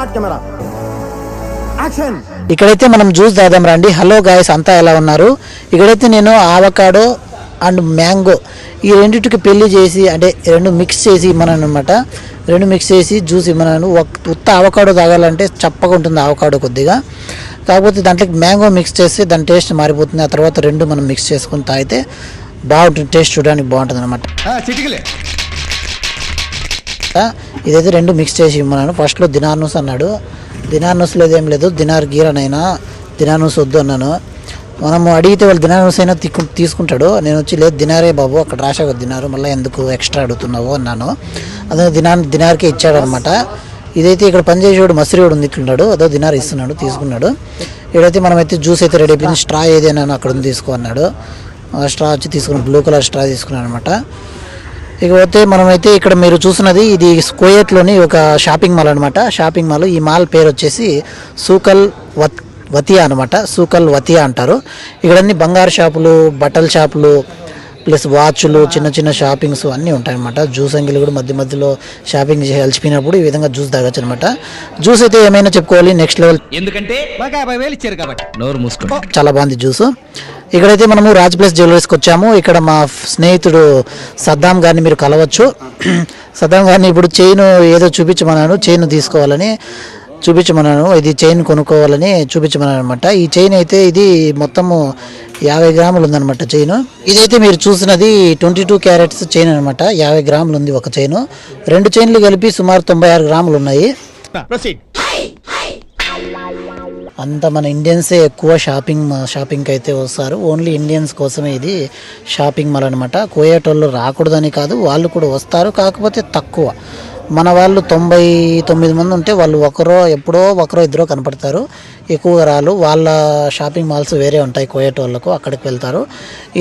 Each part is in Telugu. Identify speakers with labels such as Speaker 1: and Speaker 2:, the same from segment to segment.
Speaker 1: స్టార్ట్ కెమెరా యాక్షన్
Speaker 2: ఇక్కడైతే మనం జ్యూస్ తాదాం రండి. హలో గాయస్ అంతా ఎలా ఉన్నారు? ఇక్కడైతే నేను ఆవకాడో అండ్ మ్యాంగో ఈ రెండింటికి పెళ్ళి చేసి అంటే రెండు మిక్స్ చేసి ఇమ్మన్నాను అనమాట రెండు మిక్స్ చేసి జ్యూస్ ఇమ్మన్నాను. ఒక ఉత్త ఆవకాడో తాగాలంటే చప్పగా ఉంటుంది ఆవకాడో కొద్దిగా. కాకపోతే దాంట్లోకి మ్యాంగో మిక్స్ చేస్తే దాని టేస్ట్ మారిపోతుంది. ఆ తర్వాత రెండు మనం మిక్స్ చేసుకుని తాగితే బాగుంటుంది టేస్ట్ చూడడానికి బాగుంటుంది అనమాట
Speaker 1: చిటికలే.
Speaker 2: ఇదైతే రెండు మిక్స్ చేసి ఇమ్మన్నాను. ఫస్ట్లో దినార్నూస్ అన్నాడు. దినార్నూస్ లేదు ఏం లేదు. దినార్ గీరనైనా దినార్నూస్ వద్దు అన్నాను. మనము అడిగితే వాళ్ళు దినార్నూస్ అయినా తిక్కు తీసుకుంటాడు. నేను వచ్చి లేదు దినారే బాబు అక్కడ రాశావు దినారు మళ్ళీ ఎందుకు ఎక్స్ట్రా అడుగుతున్నావు? అన్నాను. అదే దినార్ దినార్కే ఇచ్చాడనమాట. ఇదైతే ఇక్కడ పనిచేసేవాడు మసిరివాడు ఉంది ఇట్లున్నాడు. అదో దినార్ ఇస్తున్నాడు తీసుకున్నాడు. ఇక్కడైతే మనమైతే జ్యూస్ అయితే రెడీ అయిపోయింది. స్ట్రా ఏదైనా అక్కడ ఉంది తీసుకో అన్నాడు. ఆ స్ట్రా వచ్చి తీసుకుని బ్లూ కలర్ స్ట్రా తీసుకున్నాను అనమాట. ఇకపోతే మనమైతే ఇక్కడ మీరు చూస్తున్నది ఇది స్కోయట్లోని ఒక షాపింగ్ మాల్ అనమాట షాపింగ్ మాల్. ఈ మాల్ పేరు వచ్చేసి సూకల్ వత్ వతియా అనమాట సూకల్ వతియా అంటారు. ఇక్కడ అన్ని బంగారు షాపులు బట్టల షాపులు ప్లస్ వాచ్లు చిన్న చిన్న షాపింగ్స్ అన్నీ ఉంటాయన్నమాట. జ్యూస్ అంగిలు కూడా మధ్య మధ్యలో షాపింగ్ చేసి అలసిపోయినప్పుడు ఈ విధంగా జ్యూస్ తాగొచ్చు అనమాట జ్యూస్ అయితే ఏమైనా చెప్పుకోవాలి? నెక్స్ట్ లెవెల్
Speaker 3: ఎందుకంటే
Speaker 2: చాలా బాగుంది జ్యూస్. ఇక్కడైతే మనము రాజ్ ప్లేస్ జ్యువెలరీస్కి వచ్చాము. ఇక్కడ మా స్నేహితుడు సద్దాం గారిని మీరు కలవచ్చు. సద్దాం గారిని ఇప్పుడు చైన్ ఏదో చూపించమన్నాను. చైన్ తీసుకోవాలని చూపించమన్నాను. ఇది చైన్ కొనుక్కోవాలని చూపించమన్నాను అనమాట ఈ చైన్ అయితే ఇది మొత్తము యాభై గ్రాములు ఉందన్నమాట చైన్. ఇదైతే మీరు చూసినది ట్వంటీ టూ క్యారెట్స్ చైన్ అనమాట యాభై గ్రాములు ఉంది ఒక చైన్. రెండు చైన్లు కలిపి సుమారు తొంభై ఆరు గ్రాములు ఉన్నాయి.
Speaker 1: ప్రొసీడ్
Speaker 2: అంత మన ఇండియన్సే ఎక్కువ షాపింగ్ షాపింగ్కి అయితే వస్తారు. ఓన్లీ ఇండియన్స్ కోసమే ఇది షాపింగ్ మాల్ అనమాట కోయేటోళ్ళు రాకూడదని కాదు వాళ్ళు కూడా వస్తారు. కాకపోతే తక్కువ. మన వాళ్ళు తొంభై తొమ్మిది మంది ఉంటే వాళ్ళు ఒకరో ఎప్పుడో ఒకరో ఇద్దరో కనపడతారు. ఎక్కువగా రాళ్ళు. వాళ్ళ షాపింగ్ మాల్స్ వేరే ఉంటాయి కోయేటోళ్ళకు వాళ్ళకు అక్కడికి వెళ్తారు.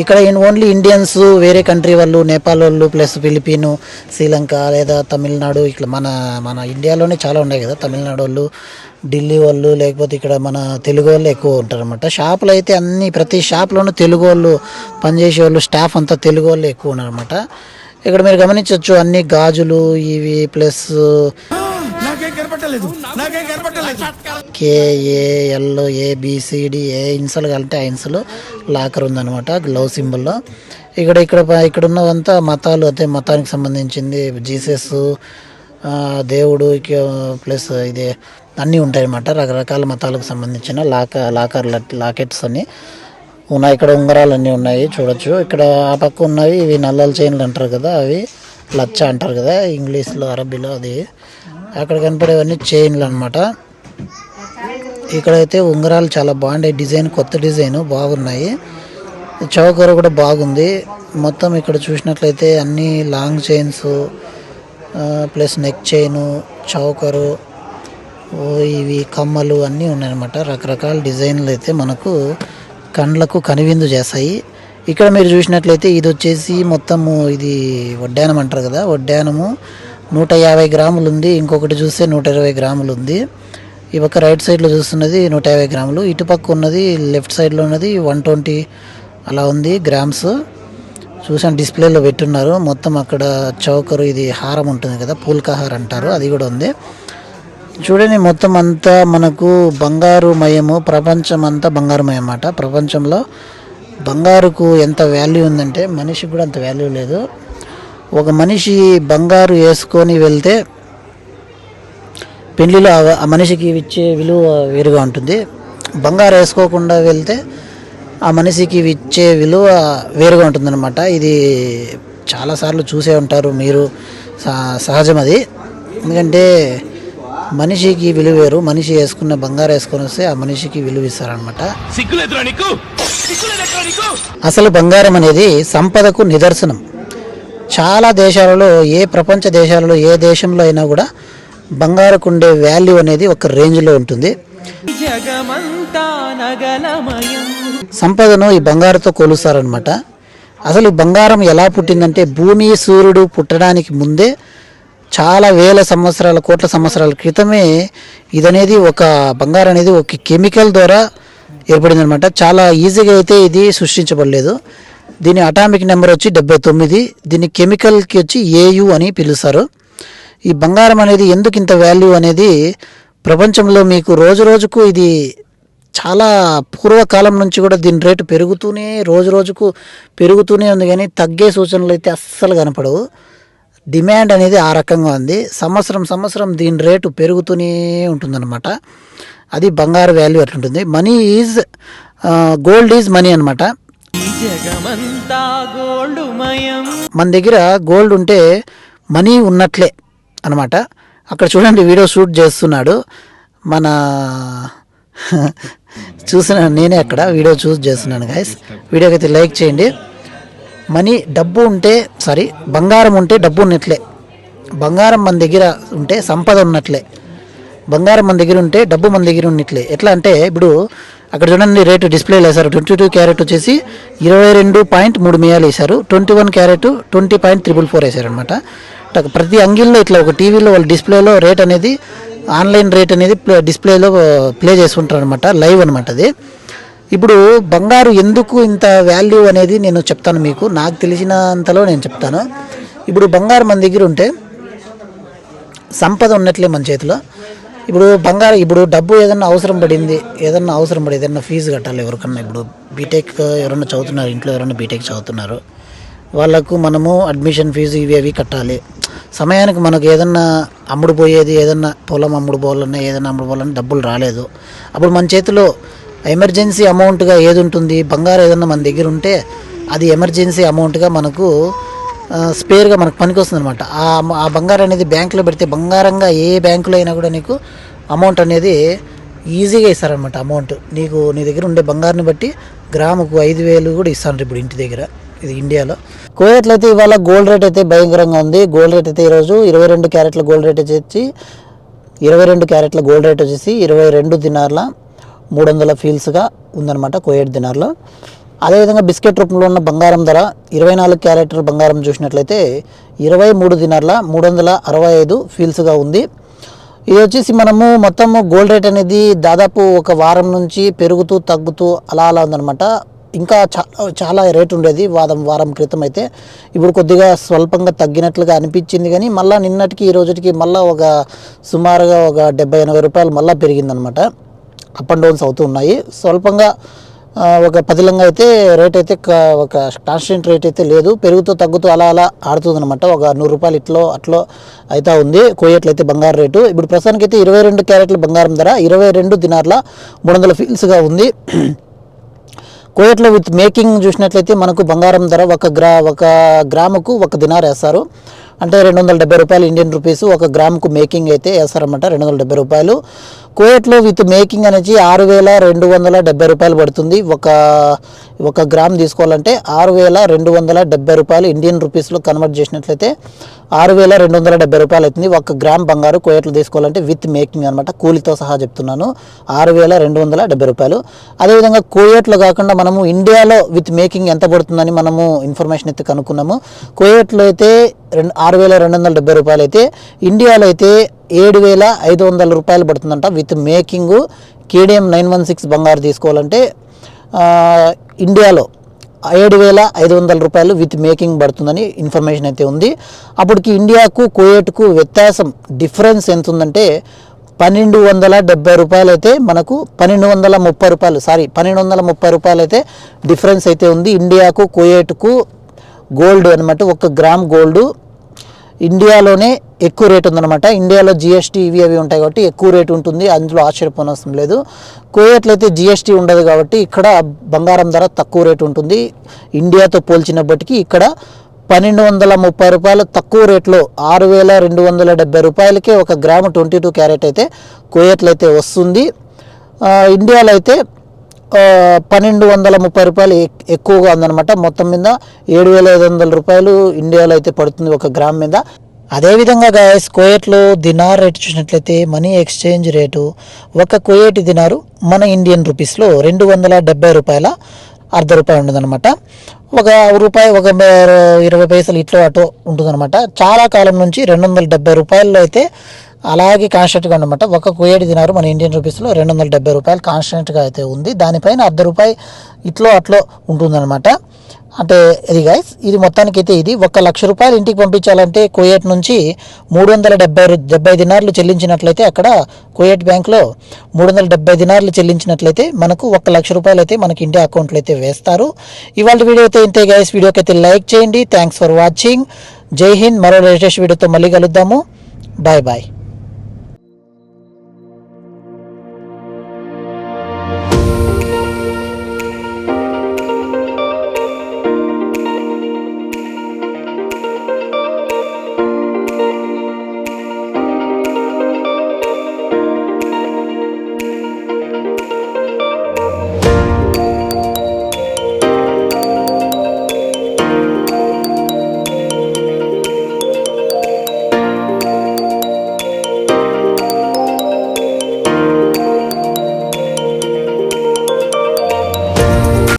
Speaker 2: ఇక్కడ ఓన్లీ ఇండియన్స్ వేరే కంట్రీ వాళ్ళు నేపాల్ వాళ్ళు ప్లస్ ఫిలిపీను శ్రీలంక లేదా తమిళనాడు ఇట్లా మన మన ఇండియాలోనే చాలా ఉన్నాయి కదా తమిళనాడు వాళ్ళు ఢిల్లీ వాళ్ళు లేకపోతే ఇక్కడ మన తెలుగు వాళ్ళు ఎక్కువ ఉంటారు అనమాట షాపులు అయితే అన్ని ప్రతి షాప్లోనూ తెలుగు వాళ్ళు పనిచేసే వాళ్ళు స్టాఫ్ అంతా తెలుగు వాళ్ళు ఎక్కువ ఉన్నారన్నమాట. ఇక్కడ మీరు గమనించవచ్చు అన్ని గాజులు ఇవి ప్లస్ కేఏఎల్ ఏబిసిడి ఏ ఇన్సలు కలిపితే ఆ ఇన్సలు లాకర్ ఉందన్నమాట గ్లవ్ సింబల్లో ఇక్కడ ఇక్కడ ఇక్కడ ఉన్నవంతా మతాలు అంటే మతానికి సంబంధించింది. జీసస్ దేవుడు ప్లస్ ఇది అన్నీ ఉంటాయన్నమాట. రకరకాల మతాలకు సంబంధించిన లాక లాకర్ లాకెట్స్ అన్ని ఉన్నాయి. ఇక్కడ ఉంగరాలు అన్నీ ఉన్నాయి చూడొచ్చు. ఇక్కడ ఆ పక్క ఉన్నవి ఇవి నల్లల చైన్లు అంటారు కదా అవి లచ్చ అంటారు కదా ఇంగ్లీష్లో అరబీలో అది. అక్కడ కనపడేవన్నీ చైన్లు అనమాట ఇక్కడైతే ఉంగరాలు చాలా బాగున్నాయి. డిజైన్ కొత్త డిజైన్ బాగున్నాయి. చౌకర కూడా బాగుంది. మొత్తం ఇక్కడ చూసినట్లయితే అన్ని long chains plus neck chain choker ఇవి కమ్మలు అన్నీ ఉన్నాయన్నమాట. రకరకాల డిజైన్లు అయితే మనకు కండ్లకు కనువిందు చేస్తాయి. ఇక్కడ మీరు చూసినట్లయితే ఇది వచ్చేసి మొత్తము ఇది వడ్డానం అంటారు కదా. వడ్డానము నూట యాభై గ్రాములు ఉంది. ఇంకొకటి చూస్తే నూట ఇరవై గ్రాములు ఉంది. ఈ పక్క రైట్ సైడ్లో చూస్తున్నది నూట యాభై గ్రాములు. ఇటుపక్క ఉన్నది లెఫ్ట్ సైడ్లో ఉన్నది వన్ ట్వంటీ అలా ఉంది గ్రామ్స్. చూసాను డిస్ప్లేలో పెట్టున్నారు. మొత్తం అక్కడ చౌకరు ఇది హారం ఉంటుంది కదా పూల్కాహార్ అంటారు. అది కూడా ఉంది. చూడండి మొత్తం అంతా మనకు బంగారు మయము ప్రపంచం అంతా బంగారుమయం అన్నమాట ప్రపంచంలో బంగారుకు ఎంత వాల్యూ ఉందంటే మనిషికి కూడా అంత వాల్యూ లేదు. ఒక మనిషి బంగారు వేసుకొని వెళ్తే పెళ్ళిలో ఆ- ఆ మనిషికి ఇచ్చే విలువ వేరుగా ఉంటుంది. బంగారు వేసుకోకుండా వెళ్తే ఆ మనిషికి ఇచ్చే విలువ వేరుగా ఉంటుందన్నమాట. ఇది చాలాసార్లు చూసే ఉంటారు మీరు. సహజం అది. ఎందుకంటే మనిషికి విలువ వేరు మనిషి వేసుకున్న బంగారు వేసుకొని వస్తే ఆ మనిషికి విలువ ఇస్తారనమాట
Speaker 3: సిగ్గులేదురా నీకు? సిగ్గులేదురా నీకు?
Speaker 2: అసలు బంగారం అనేది సంపదకు నిదర్శనం. చాలా దేశాలలో ఏ ప్రపంచ దేశాలలో ఏ దేశంలో అయినా కూడా బంగారకు ఉండే వాల్యూ అనేది ఒక రేంజ్లో ఉంటుంది. సంపదను ఈ బంగారుతో కొలుస్తారనమాట అసలు ఈ బంగారం ఎలా పుట్టిందంటే భూమి సూర్యుడు పుట్టడానికి ముందే చాలా వేల సంవత్సరాల కోట్ల సంవత్సరాల క్రితమే ఇదనేది ఒక బంగారం అనేది ఒక కెమికల్ ద్వారా ఏర్పడింది అనమాట చాలా ఈజీగా అయితే ఇది సృష్టించబడలేదు. దీని అటామిక్ నెంబర్ వచ్చి డెబ్బై తొమ్మిది. దీని కెమికల్కి వచ్చి ఏయు అని పిలుస్తారు. ఈ బంగారం అనేది ఎందుకు ఇంత వాల్యూ అనేది ప్రపంచంలో మీకు రోజు రోజుకు ఇది చాలా పూర్వకాలం నుంచి కూడా దీని రేటు పెరుగుతూనే రోజు రోజుకు పెరుగుతూనే ఉంది కానీ తగ్గే సూచనలు అయితే అస్సలు కనపడవు. డిమాండ్ అనేది ఆ రకంగా ఉంది. సంవత్సరం సంవత్సరం దీని రేటు పెరుగుతూనే ఉంటుందన్నమాట. అది బంగారు వాల్యూ అట్లుంటుంది money is gold is money అనమాట మన దగ్గర గోల్డ్ ఉంటే మనీ ఉన్నట్లే అనమాట అక్కడ చూడండి వీడియో షూట్ చేస్తున్నాడు. మన చూసిన నేనే అక్కడ వీడియో చూస్ చేస్తున్నాను గాయస్ వీడియోకి అయితే లైక్ చేయండి. మనీ డబ్బు ఉంటే సారీ బంగారం ఉంటే డబ్బు ఉన్నట్లే. బంగారం మన దగ్గర ఉంటే సంపద ఉన్నట్లే. బంగారం మన దగ్గర ఉంటే డబ్బు మన దగ్గర ఉన్నట్లే. ఎట్లా అంటే ఇప్పుడు అక్కడ చూడండి రేటు డిస్ప్లేలో వేశారు. ట్వంటీ టూ క్యారెట్ వచ్చేసి ఇరవై రెండు పాయింట్ మూడు మియాలు వేశారు. Twenty one carat twenty point triple four వేశారు అనమాట ప్రతి అంగిల్లో ఇట్లా ఒక టీవీలో వాళ్ళ డిస్ప్లేలో రేట్ అనేది ఆన్లైన్ రేట్ అనేది ప్లే- డిస్ప్లేలో ప్లే uh, చేసుకుంటారు అనమాట లైవ్ అనమాట అది. ఇప్పుడు బంగారు ఎందుకు ఇంత వాల్యూ అనేది నేను చెప్తాను మీకు. నాకు తెలిసినంతలో నేను చెప్తాను. ఇప్పుడు బంగారు మన దగ్గర ఉంటే సంపద ఉన్నట్లే మన చేతిలో. ఇప్పుడు బంగారం ఇప్పుడు డబ్బు ఏదన్నా అవసరం పడింది ఏదన్నా అవసరం పడి ఏదన్నా ఫీజు కట్టాలి ఎవరికన్నా. ఇప్పుడు బీటెక్ ఎవరన్నా చదువుతున్నారు ఇంట్లో ఎవరన్నా బీటెక్ చదువుతున్నారు. వాళ్ళకు మనము అడ్మిషన్ ఫీజు ఇవి అవి కట్టాలి. సమయానికి మనకు ఏదన్నా అమ్ముడు పోయేది ఏదన్నా పొలం అమ్ముడు పోవాలన్నా ఏదన్నా అమ్ముడు పోవాలన్నా డబ్బులు రాలేదు. అప్పుడు మన చేతిలో ఎమర్జెన్సీ అమౌంట్గా ఏది ఉంటుంది? బంగారం ఏదన్నా మన దగ్గర ఉంటే అది ఎమర్జెన్సీ అమౌంట్గా మనకు స్పేర్గా మనకు పనికి వస్తుంది అనమాట ఆ ఆ బంగారం అనేది బ్యాంకులో పెడితే బంగారంగా ఏ బ్యాంకులో అయినా కూడా నీకు అమౌంట్ అనేది ఈజీగా ఇస్తారనమాట అమౌంట్ నీకు నీ దగ్గర ఉండే బంగారాన్ని బట్టి గ్రాముకు ఐదు వేలు కూడా ఇస్తాను ఇప్పుడు ఇంటి దగ్గర ఇది ఇండియాలో. కోయట్లో అయితే ఇవాళ గోల్డ్ రేట్ అయితే భయంకరంగా ఉంది. గోల్డ్ రేట్ అయితే ఈరోజు ఇరవై రెండు క్యారెట్ల గోల్డ్ రేట్ వచ్చి ఇరవై రెండు క్యారెట్ల గోల్డ్ రేట్ వచ్చేసి ఇరవై రెండు దినార్ల మూడు వందల ఫీల్స్గా ఉందన్నమాట కోయేట్ దినార్లో. అదేవిధంగా బిస్కెట్ రూపంలో ఉన్న బంగారం ధర ఇరవై నాలుగు క్యారెక్టర్ బంగారం చూసినట్లయితే ఇరవై మూడు దినార్ల మూడు వందల అరవై ఐదు ఫీల్స్గా ఉంది. ఇది వచ్చేసి మనము మొత్తము గోల్డ్ రేట్ అనేది దాదాపు ఒక వారం నుంచి పెరుగుతూ తగ్గుతూ అలా అలా ఉందన్నమాట. ఇంకా చాలా చాలా రేట్ ఉండేది వారం వారం క్రితం అయితే. ఇప్పుడు కొద్దిగా స్వల్పంగా తగ్గినట్లుగా అనిపించింది కానీ మళ్ళీ నిన్నటికి ఈ రోజుకి మళ్ళీ ఒక సుమారుగా ఒక డెబ్బై ఎనభై రూపాయలు మళ్ళీ పెరిగిందనమాట అప్ అండ్ డౌన్స్ అవుతూ ఉన్నాయి. స్వల్పంగా ఒక పదిలంగా అయితే రేట్ అయితే ఒక కాన్స్టెంట్ రేట్ అయితే లేదు. పెరుగుతూ తగ్గుతూ అలా అలా ఆడుతుంది అనమాట ఒక నూరు రూపాయలు ఇట్లో అట్లో అయితే ఉంది. కోయట్లయితే బంగారు రేటు. ఇప్పుడు ప్రస్తుతానికి అయితే ఇరవై రెండు క్యారెట్ల బంగారం ధర ఇరవై రెండు దినార్ల మూడు వందల ఫీల్స్గా ఉంది. కోయట్లో విత్ మేకింగ్ చూసినట్లయితే మనకు బంగారం ధర ఒక గ్రా ఒక గ్రాముకు ఒక దినార్ వేస్తారు. అంటే రెండు వందల డెబ్బై రూపాయలు ఇండియన్ రూపీస్ ఒక గ్రాముకు మేకింగ్ అయితే వేస్తారన్నమాట. రెండు వందల డెబ్బై రూపాయలు. కోయట్లో విత్ మేకింగ్ అనేది ఆరు వేల రెండు వందల డెబ్బై రూపాయలు పడుతుంది. ఒక ఒక గ్రామ్ తీసుకోవాలంటే ఆరు వేల రెండు వందల డెబ్బై రూపాయలు ఇండియన్ రూపీస్లో కన్వర్ట్ చేసినట్లయితే ఆరు వేల రెండు వందల డెబ్బై రూపాయలు అవుతుంది. ఒక గ్రామ్ బంగారు కోయట్లు తీసుకోవాలంటే విత్ మేకింగ్ అనమాట కూలితో సహా చెప్తున్నాను. ఆరు వేల రెండు వందల డెబ్బై రూపాయలు. అదేవిధంగా కోయట్లో కాకుండా మనము ఇండియాలో విత్ మేకింగ్ ఎంత పడుతుందని మనము ఇన్ఫర్మేషన్ అయితే కనుక్కున్నాము. కోయట్లో అయితే రెండు ఆరు వేల రెండు వందల డెబ్బై రూపాయలు అయితే ఇండియాలో అయితే ఏడు వేల ఐదు వందల రూపాయలు పడుతుందంట. With making KDM nine one six బంగారు తీసుకోవాలంటే ఇండియాలో ఏడు వేల ఐదు వందల రూపాయలు విత్ మేకింగ్ పడుతుందని ఇన్ఫర్మేషన్ అయితే ఉంది. అప్పటికి ఇండియాకు కోయేట్కు వ్యత్యాసం డిఫరెన్స్ ఎంత ఉందంటే పన్నెండు వందల డెబ్బై రూపాయలు అయితే మనకు పన్నెండు వందల ముప్పై రూపాయలు సారీ పన్నెండు వందల ముప్పై రూపాయలు అయితే డిఫరెన్స్ అయితే ఉంది. ఇండియాకు కోయేట్కు గోల్డ్ అనమాట ఒక గ్రామ్ గోల్డ్ ఇండియాలోనే ఎక్కువ రేట్ ఉందన్నమాట. ఇండియాలో జిఎస్టీ ఇవి అవి ఉంటాయి కాబట్టి ఎక్కువ రేట్ ఉంటుంది. అందులో ఆశ్చర్యపోనవసరం లేదు. కోయట్లయితే జిఎస్టీ ఉండదు కాబట్టి ఇక్కడ బంగారం ధర తక్కువ రేట్ ఉంటుంది. ఇండియాతో పోల్చినప్పటికీ ఇక్కడ పన్నెండు వందల ముప్పై రూపాయలు తక్కువ రేట్లో ఆరు వేల రెండు వందల డెబ్బై రూపాయలకే ఒక గ్రాము ట్వంటీ టూ క్యారెట్ అయితే కోయట్లయితే వస్తుంది. ఇండియాలో అయితే పన్నెండు వందల ముప్పై రూపాయలు ఎక్కువగా ఉందన్నమాట. మొత్తం మీద ఏడు వేల ఐదు వందల రూపాయలు ఇండియాలో అయితే పడుతుంది ఒక గ్రామ్ మీద. అదేవిధంగా గాయస్ కోయట్లో దినార్ రేటు చూసినట్లయితే మనీ ఎక్స్చేంజ్ రేటు ఒక కోయేటి దినారు మన ఇండియన్ రూపీస్లో రెండు వందల డెబ్బై రూపాయల అర్ధ రూపాయి ఉండదన్నమాట. ఒక రూపాయి ఒక ఇరవై పైసలు ఇట్లా అటో ఉంటుందన్నమాట. చాలా కాలం నుంచి రెండు వందల డెబ్బై రూపాయల్లో అయితే అలాగే కాన్స్టెంట్గా అనమాట ఒక కుయేటి దినారు మన ఇండియన్ రూపీస్లో రెండు వందల డెబ్బై రూపాయలు కాన్స్టెంట్గా అయితే ఉంది. దానిపైన అర్ధ రూపాయి ఇట్లో అట్లో ఉంటుందన్నమాట. అంటే ఇది గైస్ ఇది మొత్తానికి అయితే ఇది. ఒక లక్ష రూపాయలు ఇంటికి పంపించాలంటే కుయేట్ నుంచి మూడు వందల డెబ్బై డెబ్బై దినార్లు చెల్లించినట్లయితే అక్కడ కుయేట్ బ్యాంక్లో మూడు వందల డెబ్బై దినార్లు చెల్లించినట్లయితే మనకు ఒక లక్ష రూపాయలు అయితే మనకి ఇండియా అకౌంట్లో అయితే వేస్తారు. ఇవాళ వీడియో అయితే ఇంతే గైస్ వీడియోకి అయితే లైక్ చేయండి. థ్యాంక్స్ ఫర్ వాచింగ్ జై హింద్. మరో లేటెస్ట్ వీడియోతో మళ్ళీ కలుద్దాము. Bye bye